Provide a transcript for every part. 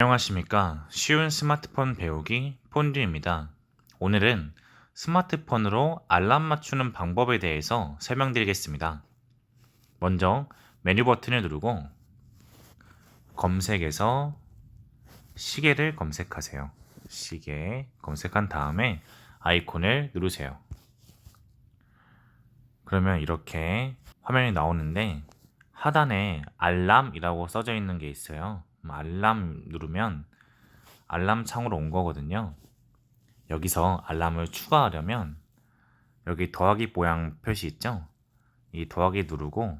안녕하십니까. 쉬운 스마트폰 배우기 폰듀입니다. 오늘은 스마트폰으로 알람 맞추는 방법에 대해서 설명드리겠습니다. 먼저 메뉴 버튼을 누르고 검색에서 시계를 검색하세요. 시계 검색한 다음에 아이콘을 누르세요. 그러면 이렇게 화면이 나오는데 하단에 알람이라고 써져 있는 게 있어요. 음, 알람 누르면 알람 창으로 온 거거든요. 여기서 알람을 추가하려면 여기 더하기 모양 표시 있죠? 이 더하기 누르고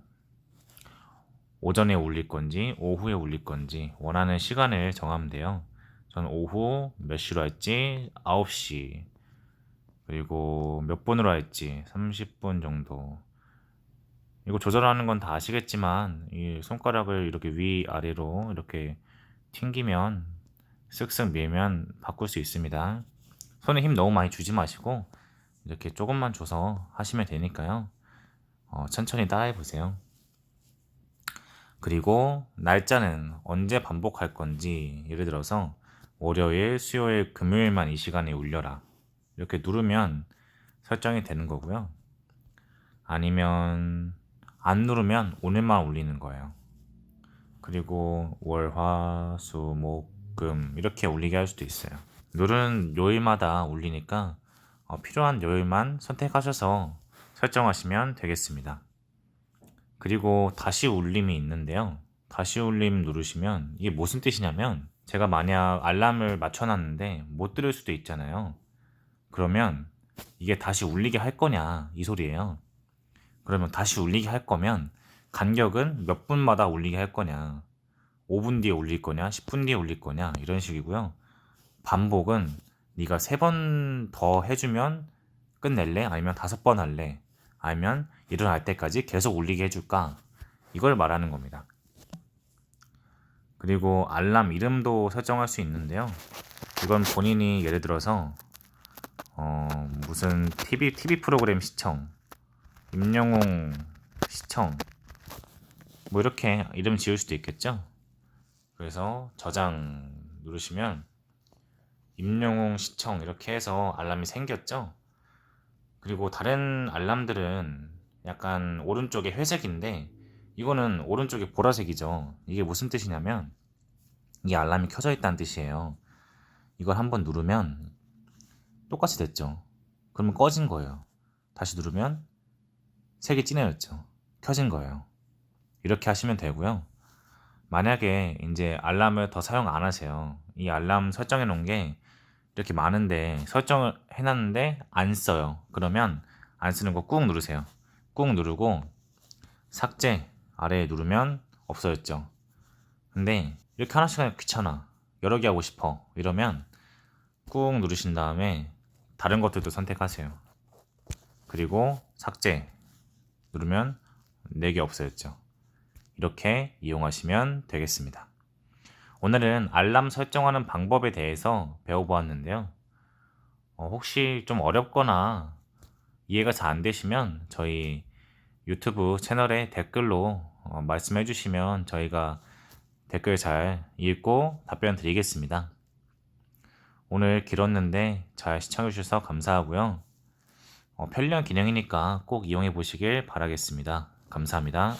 오전에 울릴 건지 오후에 울릴 건지 원하는 시간을 정하면 돼요. 저는 오후 몇 시로 할지 9시 그리고 몇 분으로 할지 30분 정도 이거 조절하는 건 다 아시겠지만 이 손가락을 이렇게 위 아래로 이렇게 튕기면 쓱쓱 밀면 바꿀 수 있습니다. 손에 힘 너무 많이 주지 마시고 이렇게 조금만 줘서 하시면 되니까요. 어, 천천히 따라해 보세요. 그리고 날짜는 언제 반복할 건지 예를 들어서 월요일, 수요일, 금요일만 이 시간에 울려라. 이렇게 누르면 설정이 되는 거고요. 아니면 안 누르면 오늘만 울리는 거예요. 그리고 월, 화, 수, 목, 금 이렇게 울리게 할 수도 있어요. 누르는 요일마다 울리니까 어, 필요한 요일만 선택하셔서 설정하시면 되겠습니다. 그리고 다시 울림이 있는데요. 다시 울림 누르시면 이게 무슨 뜻이냐면 제가 만약 알람을 맞춰놨는데 못 들을 수도 있잖아요. 그러면 이게 다시 울리게 할 거냐 이 소리예요. 그러면 다시 울리게 할 거면 간격은 몇 분마다 울리게 할 거냐? 5분 뒤에 울릴 거냐? 10분 뒤에 울릴 거냐? 이런 식이고요. 반복은 네가 세 번 더 해주면 끝낼래? 아니면 다섯 번 할래? 아니면 일어날 때까지 계속 울리게 해줄까? 이걸 말하는 겁니다. 그리고 알람 이름도 설정할 수 있는데요. 이건 본인이 예를 들어서 어, 무슨 TV, TV 프로그램 시청 임영웅 시청 뭐 이렇게 이름 지을 수도 있겠죠. 그래서 저장 누르시면 임영웅 시청 이렇게 해서 알람이 생겼죠. 그리고 다른 알람들은 약간 오른쪽에 회색인데 이거는 오른쪽에 보라색이죠. 이게 무슨 뜻이냐면 이 알람이 켜져 있다는 뜻이에요. 이걸 한번 누르면 똑같이 됐죠. 그러면 꺼진 거예요. 다시 누르면 색이 진해졌죠. 켜진 거예요. 이렇게 하시면 되고요. 만약에 이제 알람을 더 사용 안 하세요. 이 알람 설정해 놓은 게 이렇게 많은데 설정을 해놨는데 안 써요. 그러면 안 쓰는 거 꾹 누르세요. 꾹 누르고 삭제 아래에 누르면 없어졌죠. 근데 이렇게 하나씩 하면 귀찮아. 여러 개 하고 싶어. 이러면 꾹 누르신 다음에 다른 것들도 선택하세요. 그리고 삭제 누르면 4개 없어졌죠. 이렇게 이용하시면 되겠습니다. 오늘은 알람 설정하는 방법에 대해서 배워보았는데요. 어, 혹시 좀 어렵거나 이해가 잘 안 되시면 저희 유튜브 채널에 댓글로 어, 말씀해 주시면 저희가 댓글 잘 읽고 답변 드리겠습니다. 오늘 길었는데 잘 시청해 주셔서 감사하고요. 어, 편리한 기능이니까 꼭 이용해 보시길 바라겠습니다. 감사합니다.